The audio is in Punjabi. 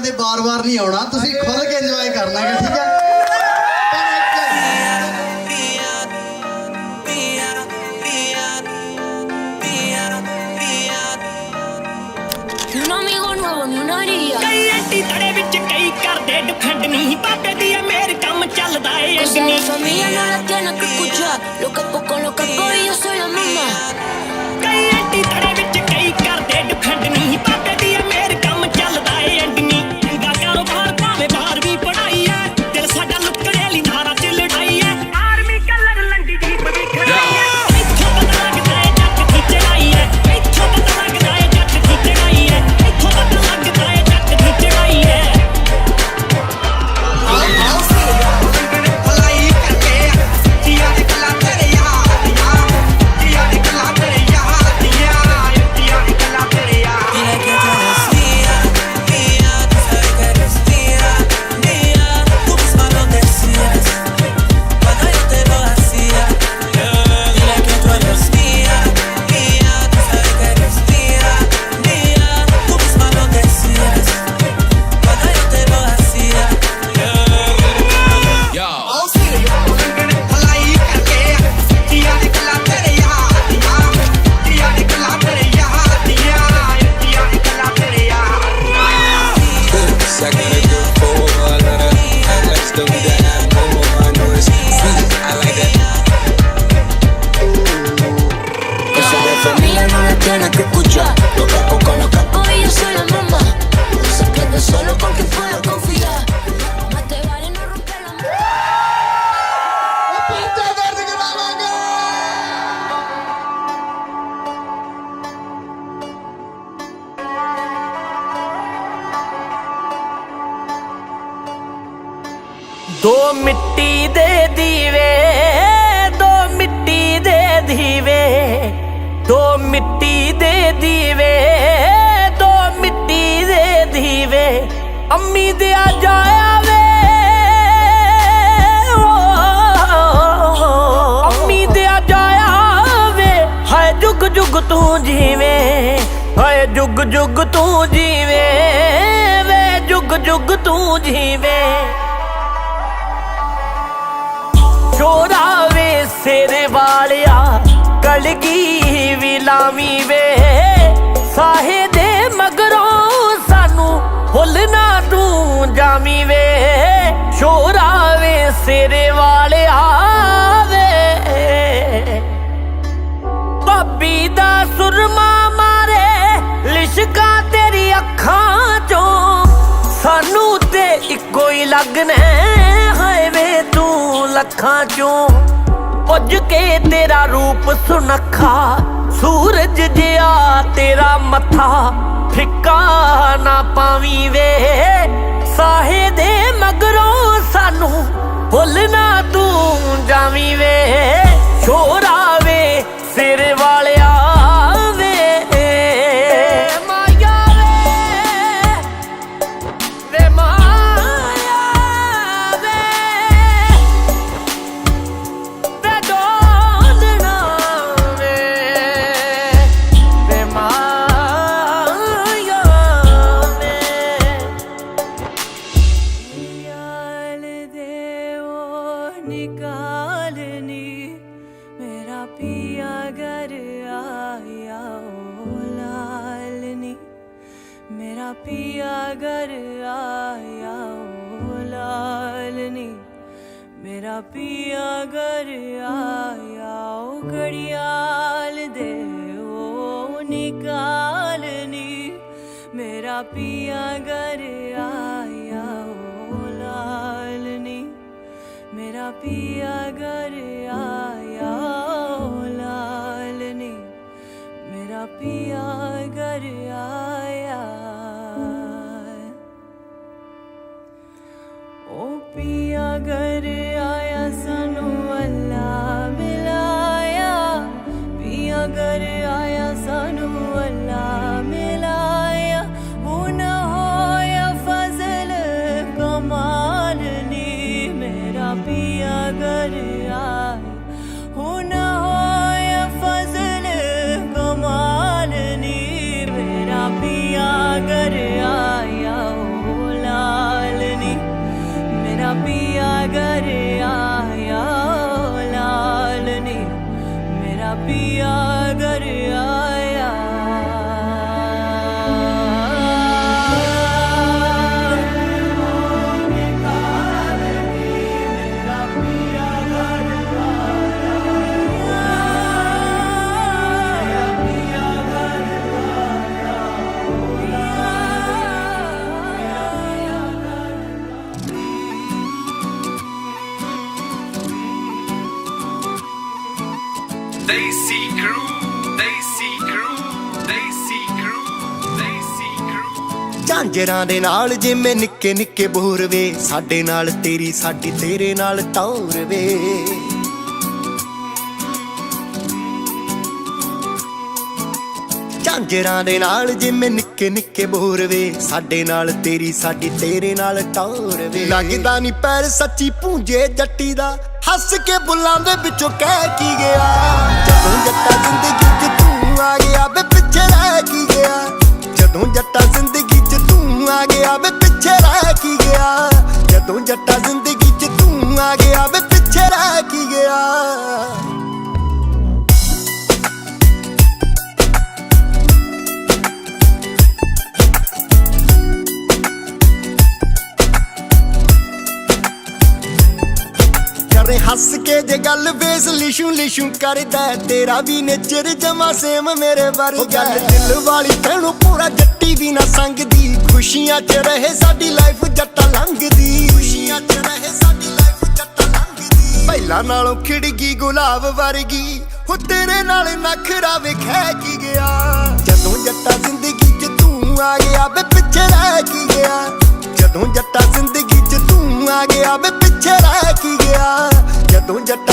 ਕਦੇ ਬਾਰ-ਬਾਰ ਨਹੀਂ ਆਉਣਾ। ਤੁਸੀਂ ਖੁੱਲ ਕੇ ਇੰਜੋਏ ਕਰਨਾ ਹੈ? ਠੀਕ ਹੈ ਤੜੇ ਵਿੱਚ ਕਈ ਕਰਦੇ ਡਿਫੈਂਡ ਨਹੀਂ। ਬਾਬੇ ਦੀ ਇਹ ਮੇਰ ਕੰਮ ਚੱਲਦਾ ਏ। Antony de familia no la tiene ਦੋ ਮਿੱਟੀ ਦੇ ਦੀਵੇ, ਦੋ ਮਿੱਟੀ ਦੇ ਦੀਵੇ, ਦੋ ਮਿੱਟੀ ਦੇ ਦੀਵੇ, ਦੋ ਮਿੱਟੀ ਦੇ ਦੀਵੇ, ਅੰਮੀ ਦੇ ਆ ਜਾਇਆ ਵੇ ਅੰਮੀ ਦੇ ਆ ਜਾਇਆ ਵੇ ਹਾਏ ਜੁਗ ਜੁਗ ਤੂੰ ਜੀਵੇ, ਹਾਏ ਜੁਗ ਜੁਗ ਤੂੰ ਜੀਵੇ, ਵੇ ਜੁਗ ਜੁਗ ਤੂੰ ਜੀਵੇ। ਚੋਰਾਵੇ ਸਿਰ ਵਾਲਿਆ, ਕਲਗੀ ਵੀ ਲਾਵੀ ਵੇ। ਸਾਹੇ ਦੇ ਮਗਰੋਂ ਸਾਨੂੰ ਹੁੱਲ ਨਾ ਤੂੰ ਜਾਮੀ ਵੇ। ਚੋਰਾਵੇ ਸਿਰ ਵਾਲਿਆ ਵੇ। ਭਾਬੀ ਦਾ ਸੁਰਮਾ ਮਾਰੇ, ਲਿਸ਼ਕਾ ਤੇਰੀ ਅੱਖਾਂ ਚੋਂ। ਸਾਨੂੰ ਤੇ ਇੱਕੋ ਹੀ ਲੱਗਣਾ। ਹਾਏ ਤੂੰ ਚੋਂ ਪੁੱਜ ਕੇ ਤੇਰਾ ਰੂਪ ਸੁਨੱਖਾ, ਸੂਰਜ ਜਿਆ ਤੇਰਾ ਮੱਥਾ, ਫਿੱਕਾ ਨਾ ਪਾਵੀ ਵੇ। ਸਾਹੇ ਦੇ ਮਗਰੋਂ ਸਾਨੂੰ ਭੁੱਲ ਨਾ ਤੂੰ ਜਾਵੀਂ ਵੇ। ਛੋਰਾ पिया घर आया ओ लालनी मेरा पिया घर आया ओ घड़ियाल देवो निकालनी मेरा पिया घर आया ओ लालनी मेरा पिया घर पिया ya crew. ਦੇ ਨਾਲ ਜਿਵੇਂ ਨਿੱਕੇ ਨਿੱਕੇ ਬੋਰ ਵੇ। ਸਾਡੇ ਨਾਲ ਤੇਰੀ, ਸਾਡੀ ਤੇਰੇ ਨਾਲ ਟੌਰ ਵੇ। ਝਾਂਜਰਾਂ ਦੇ ਨਾਲ ਜਿਵੇਂ ਨਿੱਕੇ ਨਿੱਕੇ ਬੋਰ ਵੇ। ਸਾਡੇ ਨਾਲ ਤੇਰੀ, ਸਾਡੀ ਤੇਰੇ ਨਾਲ ਟੌਰ ਵੇ। ਲੱਗਦਾ ਨਹੀਂ ਪੈਰ ਸੱਚੀ ਪੂੰਜੇ ਜੱਟੀ ਦਾ। ਹੱਸ ਕੇ ਬੁੱਲਾਂ ਦੇ ਵਿੱਚੋਂ ਕਹਿ ਕੀ ਗਿਆ। ਜਦੋਂ ਜੱਟਾ ਜ਼ਿੰਦਗੀ 'ਚ ਤੂੰ ਆ ਗਿਆ ਵੇ, ਪਿੱਛੇ ਰਹਿ ਕੀ ਗਿਆ। ਜਦੋਂ ਜੱਟਾ ਜ਼ਿੰਦਗੀ ਆ ਗਿਆ ਵੇ ਪਿੱਛੇ ਰਹਿ ਕੀ ਗਿਆ? ਜਦੋਂ ਜੱਟਾ ਜ਼ਿੰਦਗੀ 'ਚ ਤੂੰ ਆ ਗਿਆ ਵੇ ਜੇ ਗੱਲ ਵੇਸ ਲਿਸ਼ੂ ਲਿਸ਼ੂ ਕਰਦਾ ਤੇਰਾ ਵੀ ਨੇਚਰ ਜਮਾ ਸੇਮ ਮੇਰੇ ਵਰਗਾ ਗੱਲ ਦਿਲ ਵਾਲੀ ਤੈਨੂੰ ਪੂਰਾ ਜੱਟੀ ਵੀ ਨਾ ਸੰਗਦੀ। ਖੁਸ਼ੀਆਂ 'ਚ ਰਹੇ ਸਾਡੀ ਲਾਈਫ ਜੱਟਾ ਲੰਘਦੀ। ਖੁਸ਼ੀਆਂ 'ਚ ਰਹੇ ਸਾਡੀ ਲਾਈਫ ਜੱਟਾ ਲੰਘਦੀ। ਪਹਿਲਾਂ ਨਾਲੋਂ ਖਿੜਗੀ ਗੁਲਾਬ ਵਰਗੀ। ਹੋ ਤੇਰੇ ਨਾਲ ਨਖਰਾ ਵੇਖੈ ਕੀ ਗਿਆ। ਜਦੋਂ ਜੱਟਾ ਜ਼ਿੰਦਗੀ 'ਚ ਤੂੰ ਆ ਗਿਆ ਵੇ ਪਿੱਛੇ ਰਹਿ ਕੀ ਗਿਆ। ਜਦੋਂ ਜੱਟਾ ਜ਼ਿੰਦਗੀ 'ਚ ਤੂੰ ਆ ਗਿਆ ਕੀ ਗਿਆ